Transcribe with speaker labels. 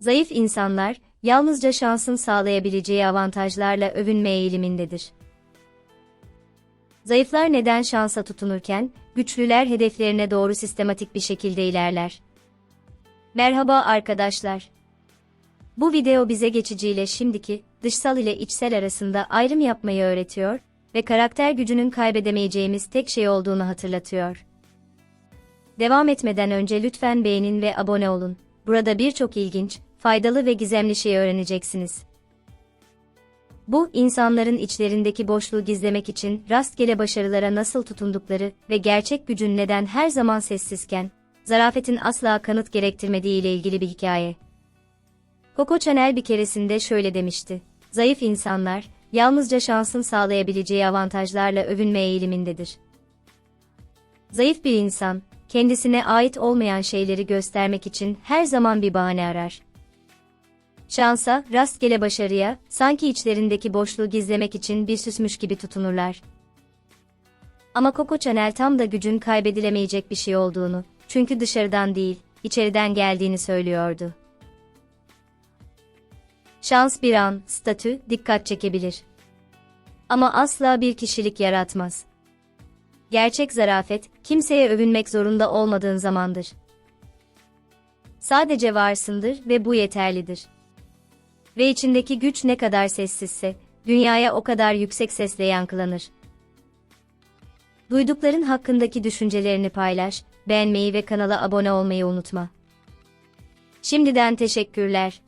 Speaker 1: Zayıf insanlar, yalnızca şansın sağlayabileceği avantajlarla övünme eğilimindedir. Zayıflar neden şansa tutunurken, güçlüler hedeflerine doğru sistematik bir şekilde ilerler. Merhaba arkadaşlar. Bu video bize geçiciyle şimdiki, dışsal ile içsel arasında ayrım yapmayı öğretiyor ve karakter gücünün kaybedemeyeceğimiz tek şey olduğunu hatırlatıyor. Devam etmeden önce lütfen beğenin ve abone olun. Burada birçok ilginç, faydalı ve gizemli şey öğreneceksiniz. Bu, insanların içlerindeki boşluğu gizlemek için rastgele başarılara nasıl tutundukları ve gerçek gücün neden her zaman sessizken, zarafetin asla kanıt gerektirmediği ile ilgili bir hikaye. Coco Chanel bir keresinde şöyle demişti. Zayıf insanlar, yalnızca şansın sağlayabileceği avantajlarla övünme eğilimindedir. Zayıf bir insan, kendisine ait olmayan şeyleri göstermek için her zaman bir bahane arar. Şansa, rastgele başarıya, sanki içlerindeki boşluğu gizlemek için bir süsmüş gibi tutunurlar. Ama Coco Chanel tam da gücün kaybedilemeyecek bir şey olduğunu, çünkü dışarıdan değil, içeriden geldiğini söylüyordu. Şans bir an, statü, dikkat çekebilir. Ama asla bir kişilik yaratmaz. Gerçek zarafet, kimseye övünmek zorunda olmadığın zamandır. Sadece varsındır ve bu yeterlidir. Ve içindeki güç ne kadar sessizse, dünyaya o kadar yüksek sesle yankılanır. Duydukların hakkındaki düşüncelerini paylaş, beğenmeyi ve kanala abone olmayı unutma. Şimdiden teşekkürler.